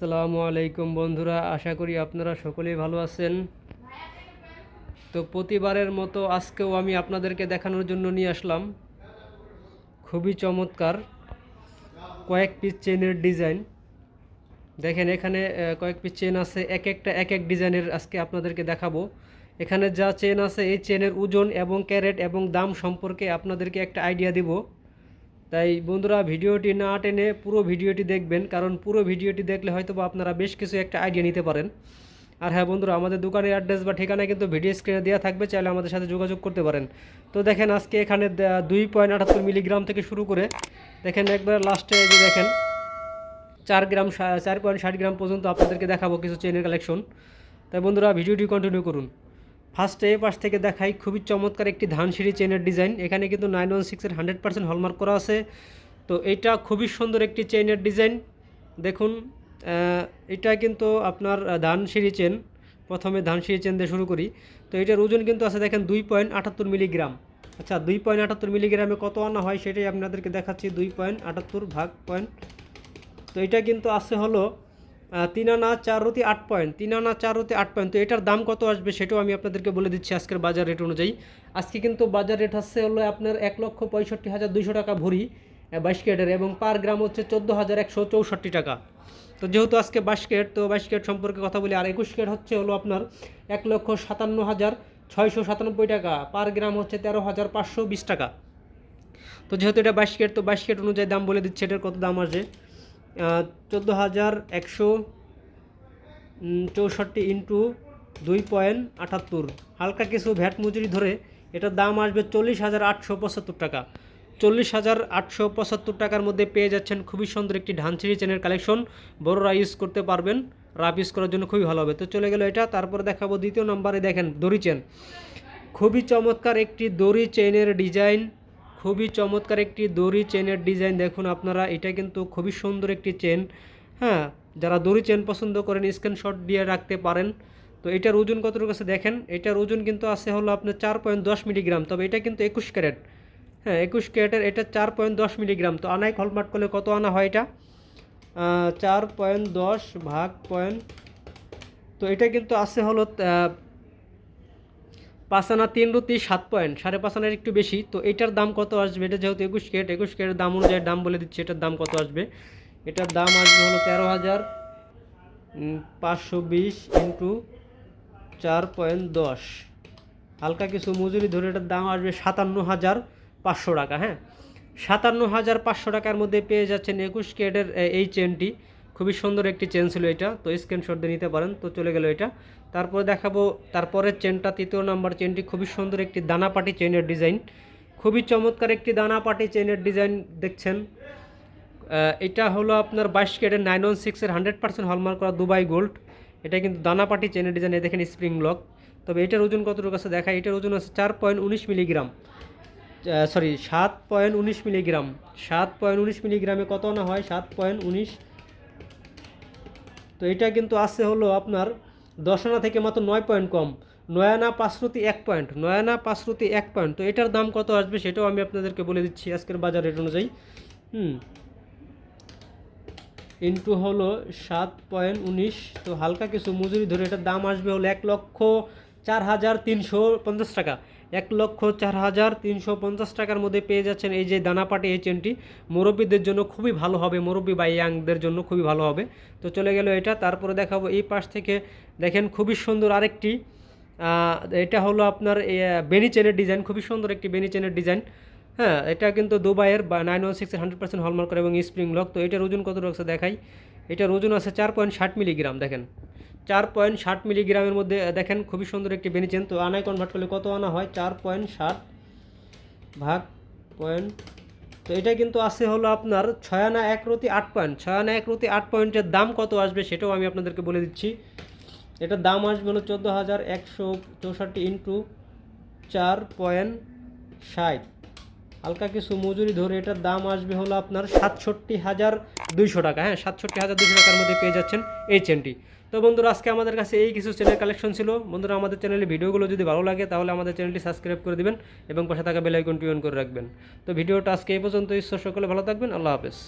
আসসালামু আলাইকুম বন্ধুরা, আশা করি আপনারা সকলেই ভালো আছেন। তো প্রতিবারের মতো আজকেও আমি আপনাদেরকে দেখানোর জন্য নিয়ে আসলাম। খুবই চমৎকার কয়েক পিস চেনের ডিজাইন। দেখেন এখানে কয়েক পিস চেন আছে, এক একটা, এক এক ডিজাইনের আজকে আপনাদেরকে দেখাবো। এখানে যা চেন আছে, এই চেনের ওজন এবং ক্যারেট এবং দাম সম্পর্কে আপনাদেরকে একটা আইডিয়া দিব। তাই বন্ধুরা ভিডিওটি না টেনে পুরো ভিডিওটি দেখবেন, কারণ পুরো ভিডিওটি দেখলে হয়তো বা আপনারা বেশ কিছু একটা আইডিয়া নিতে পারেন। আর হ্যাঁ বন্ধুরা, আমাদের দোকানের অ্যাড্রেস বা ঠিকানা কিন্তু ভিডিও স্ক্রিনে দেওয়া থাকবে, চাইলে আমাদের সাথে যোগাযোগ করতে পারেন। তো দেখেন আজকে এখানে দুই পয়েন্ট আটাত্তর মিলিগ্রাম থেকে শুরু করে, দেখেন একবার লাস্টে যে দেখেন, চার গ্রাম চার পয়েন্ট ষাট গ্রাম পর্যন্ত আপনাদেরকে দেখাবো কিছু চেনের কালেকশন তাই বন্ধুরা, ভিডিওটি কন্টিনিউ করুন। ফার্স্টে এ পাশ থেকে দেখাই খুবই চমৎকার একটি ধানসিঁড়ি চেনের ডিজাইন এখানে কিন্তু নাইন ওয়ান সিক্সের হান্ড্রেড পার্সেন্ট হলমার্ক করা আছে। তো এটা খুবই সুন্দর একটি চেনের ডিজাইন দেখুন এটা কিন্তু আপনার আহ, ধানসিঁড়ি চেন প্রথমে ধানসিঁড়ি চেন দিয়ে শুরু করি। তো এটার ওজন কিন্তু আছে দেখেন দুই পয়েন্ট আটাত্তর মিলিগ্রাম আচ্ছা দুই পয়েন্ট আটাত্তর মিলিগ্রামে কত আনা হয় সেটাই আপনাদেরকে দেখাচ্ছি। দুই পয়েন্ট আটাত্তর ভাগ পয়েন্ট। তো এটা কিন্তু আছে হলো তিন আনা চার রতি আট পয়েন্ট তিন আনা চার রতি আট পয়েন্ট তো এটার দাম কত আসবে সেটাও আমি আপনাদেরকে বলে দিচ্ছি আজকের বাজার রেট অনুযায়ী। আজকে কিন্তু বাজার রেট হচ্ছে হলো আপনার এক লক্ষ পঁয়ষট্টি হাজার দুইশো টাকা ভরি বাইশ ক্যারেটের এবং পার গ্রাম হচ্ছে চোদ্দ হাজার একশো চৌষট্টি টাকা। তো যেহেতু আজকে বাইশ তো বাইশ ক্যারেট সম্পর্কে কথা বলি, আর একুশ ক্যারেট হচ্ছে হলো আপনার এক লক্ষ সাতান্ন হাজার ছয়শো সাতানব্বই টাকা, পার গ্রাম হচ্ছে তেরো হাজার পাঁচশো বিশ টাকা। তো যেহেতু এটা বাইশ কেট তো বাইশ কেট অনুযায়ী দাম বলে দিচ্ছে, এটার কত দাম আসবে? চোদ্দ হাজার একশো চৌষট্টি ইন্টু দুই পয়েন্ট আটাত্তর। হালকা কিছু ভ্যাট মজুরি ধরে এটার দাম আসবে চল্লিশ হাজার আটশো পঁচাত্তর টাকা। চল্লিশ হাজার আটশো পঁচাত্তর টাকার মধ্যে পেয়ে যাচ্ছেন খুবই সুন্দর একটি ধানছিড়ি চেনের কালেকশন। বড়রা ইউজ করতে পারবেন রাফ ইউজ করার জন্য খুবই ভালো হবে। তো চলে গেল এটা, তারপরে দেখাবো দ্বিতীয় নম্বরে দেখেন দড়ি চেন। খুবই চমৎকার একটি দড়ি চেনের ডিজাইন। খুবই চমৎকার একটি দড়ি চেনের ডিজাইন। দেখুন আপনারা, এটা কিন্তু খুবই সুন্দর একটি চেন। হ্যাঁ যারা দড়ি চেন পছন্দ করেন স্ক্রিনশট দিয়ে রাখতে পারেন। তো এটার ওজন কতটুকু আছে দেখেন? এটার ওজন কিন্তু আছে হলো আপনার চার পয়েন্ট দশ মিলিগ্রাম। তবে এটা কিন্তু একুশ ক্যারেট। হ্যাঁ একুশ ক্যারেটের এটা চার পয়েন্ট দশ মিলিগ্রাম। তো আনাই হলমার্ক করলে কত আনা হয় এটা? চার পয়েন্ট দশ ভাগ পয়েন্ট। তো এটা কিন্তু আছে হলো পাঁচ আনা তিন রুতি সাত পয়েন্ট। সাড়ে পাঁচ আনার একটু বেশি। তো এটার দাম কত আসবে? এটা যেহেতু একুশ কেট একুশ কেটের দাম অনুযায়ী দাম বলে দিচ্ছি, এটার দাম কত আসবে? এটার দাম আসবে হলো তেরো হাজার পাঁচশো বিশ ইন্টু চার পয়েন্ট দশ। হালকা কিছু মজুরি ধরে এটার দাম আসবে সাতান্ন হাজার পাঁচশো টাকা হ্যাঁ? সাতান্ন হাজার পাঁচশো টাকার মধ্যে পেয়ে যাচ্ছেন একুশ কেটের এই চেনটি খুবই সুন্দর একটি চেন ছিল এটা, তো স্ক্রিনশট দিয়ে নিতে পারেন, তো চলে গেল এটা। তারপরে দেখাবো, তারপরের চেনটা তৃতীয় নাম্বার চেনটি খুবই সুন্দর একটি দানাপাটি চেনের ডিজাইন খুবই চমৎকার একটি দানাপাটি চেনের ডিজাইন দেখছেন। এটা হলো আপনার বাইশ কেটের নাইন ওয়ান সিক্সের হান্ড্রেড পার্সেন্ট হলমার্ক করা দুবাই গোল্ড এটা কিন্তু দানাপাটি চেনের ডিজাইন এই দেখেন স্প্রিং লক তবে এটার ওজন কতটুকু আছে দেখা এটার ওজন আছে চার পয়েন্ট উনিশ মিলিগ্রাম সরি সাত পয়েন্ট উনিশ মিলিগ্রাম সাত পয়েন্ট উনিশ মিলিগ্রামে কত না হয়? সাত পয়েন্ট উনিশ তো এটা কিন্তু আছে হলো আপনার দশ আনা থেকে মাত্র নয় পয়েন্ট কম। নয় আনা পাঁচরুতি এক পয়েন্ট নয় আনা পাঁচরুতি এক পয়েন্ট তো এটার দাম কত আসবে সেটাও আমি আপনাদেরকে বলে দিচ্ছি আজকের বাজার রেট অনুযায়ী। হুম। ইন্টু হলো সাত পয়েন্ট উনিশ। তো হালকা কিছু মজুরি ধরে এটার দাম আসবে হলো এক লক্ষ চার হাজার তিনশো পঞ্চাশ টাকা। এক লক্ষ চার হাজার তিনশো পঞ্চাশ টাকার মধ্যে পেয়ে যাচ্ছেন এই যে দানাপাটি, এই চেনটি। মুরব্বীদের জন্য খুবই ভালো হবে, মুরব্বী বা ইয়াংদের জন্য খুবই ভালো হবে। তো চলে গেল এটা, তারপরে দেখাবো এই পাশ থেকে। দেখেন খুবই সুন্দর আরেকটি এটা হলো আপনার বেনি চেনের ডিজাইন, খুবই সুন্দর একটি বেনি চেনের ডিজাইন। হ্যাঁ এটা কিন্তু দুবাইয়ের বা নাইন ওয়ান সিক্সের হান্ড্রেড পার্সেন্ট হলমার্ক এবং স্প্রিং লক। তো এটার ওজন কত রয়েছে দেখাই? এটার ওজন আছে চার পয়েন্ট ষাট মিলিগ্রাম, দেখেন। চার পয়েন্ট ষাট মিলিগ্রামের মধ্যে দেখেন খুবই সুন্দর একটি বেনিচেন। তো আনায় কনভার্ট করলে কত আনা হয়? চার পয়েন্ট ষাট ভাগ পয়েন্ট। তো এটা কিন্তু আছে হলো আপনার ছয় আনা এক রতি আট পয়েন্ট। ছয় আনা এক রতি আট পয়েন্টের দাম কত আসবে সেটাও আমি আপনাদেরকে বলে দিচ্ছি। এটার দাম আসবে হলো চোদ্দ হাজার একশো চৌষট্টি ইন্টু চার পয়েন্ট ষাট। হালকা কিছু মজুরি ধরে এটার দাম আসবে হলো আপনার সাতষট্টি হাজার দুইশো টাকা। হ্যাঁ সাতষট্টি হাজার দুইশো টাকার মধ্যে পেয়ে যাচ্ছেন এই চেনটি। তো বন্ধুরা, আজকে আমাদের কাছে এই কিছু চেনের কালেকশন ছিল। বন্ধুরা, আমাদের চ্যানেলে ভিডিওগুলো যদি ভালো লাগে, তাহলে আমাদের চ্যানেলটি সাবস্ক্রাইব করে দেবেন এবং পাশে থাকা বেল আইকনটি অন করে রাখবেন। তো ভিডিওটা আজকে এই পর্যন্ত ঈশ্বর সকলে ভালো থাকবেন। আল্লাহ হাফেজ।